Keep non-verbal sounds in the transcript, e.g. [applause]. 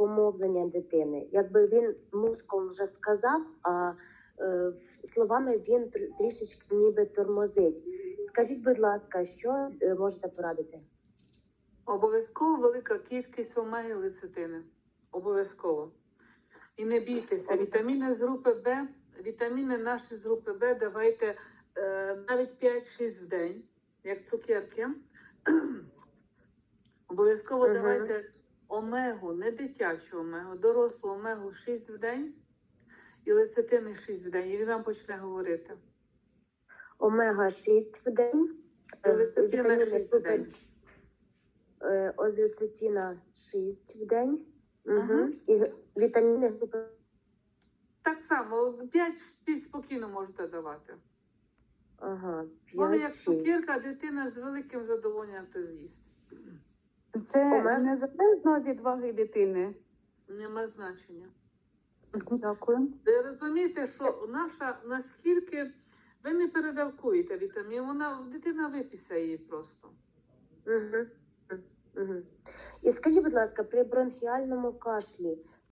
мовлення дитини. Якби він мозком вже сказав, а е, словами він тр- трішечки ніби тормозить. Скажіть, будь ласка, що е, можете порадити? Обов'язково велика кількість омеги лецитини. Обов'язково. І не бійтеся, вітаміни з групи Б, вітаміни наші з групи Б давайте е, навіть 5-6 в день, як цукерки. [clears throat] Обов'язково Мгм. давайте омегу, не дитячу омегу, дорослу омегу 6 в день і лецитини 6 в день. І він вам почне говорити. Омега 6 в день, І е, лецитина 6 в день. е, 6 в день. Угу. І вітаміни групи Так само, 5-6 спокійно можете давати. ага, Вони як 6. цукерка, дитина з великим задоволенням то з'їсть. Це мене... незалежно від ваги дитини. Нема значення. Дякую. Ви розумієте, що наша наскільки ви не передавкуєте вітамін, вона дитина випісяє її просто. Угу. Угу. І скажіть, будь ласка, при бронхіальному кашлі